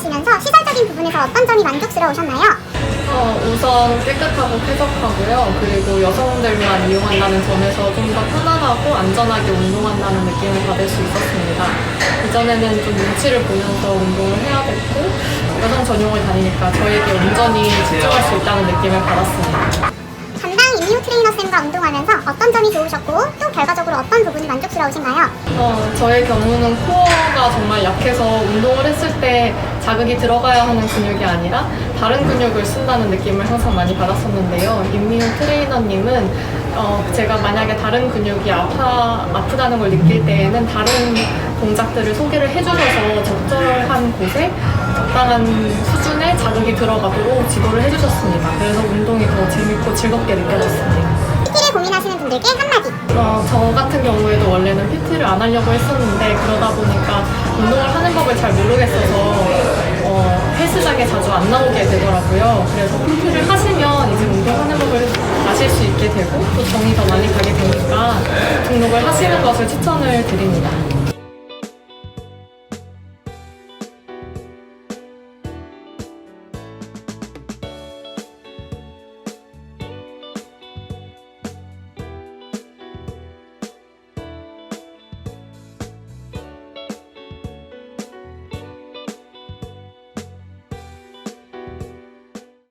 운동하시면서 시설적인 부분에서 어떤 점이 만족스러우셨나요? 어, 우선 깨끗하고 쾌적하고요. 그리고 여성들만 이용한다는 점에서 좀 더 편안하고 안전하게 운동한다는 느낌을 받을 수 있었습니다. 이전에는 좀 눈치를 보면서 운동을 해야 됐고 여성 전용을 다니니까 저에게 온전히 집중할 수 있다는 느낌을 받았습니다. 담당 임미호 트레이너 쌤과 운동하면서 어떤 점이 좋으셨고 또 결과적으로 어떤 부분이 만족스러우신가요? 어, 저의 경우는 정말 약해서 운동을 했을 때 자극이 들어가야 하는 근육이 아니라 다른 근육을 쓴다는 느낌을 항상 많이 받았었는데요. 임미훈 트레이너님은 어, 제가 만약에 다른 근육이 아파, 아프다는 걸 느낄 때에는 다른 동작들을 소개를 해주셔서 적절한 곳에 적당한 수준의 자극이 들어가도록 지도를 해주셨습니다. 그래서 운동이 더 재밌고 즐겁게 느껴졌습니다. PT를 고민하시는 분들께 한마디. 어, 저 같은 PT를 안 하려고 했었는데 그러다 보니까 운동을 하는 법을 잘 모르겠어서 어, 헬스장에 자주 안 나오게 되더라고요. 그래서 PT를 하시면 이제 운동하는 법을 아실 수 있게 되고 또 정이 더 많이 가게 되니까 등록을 하시는 것을 추천을 드립니다.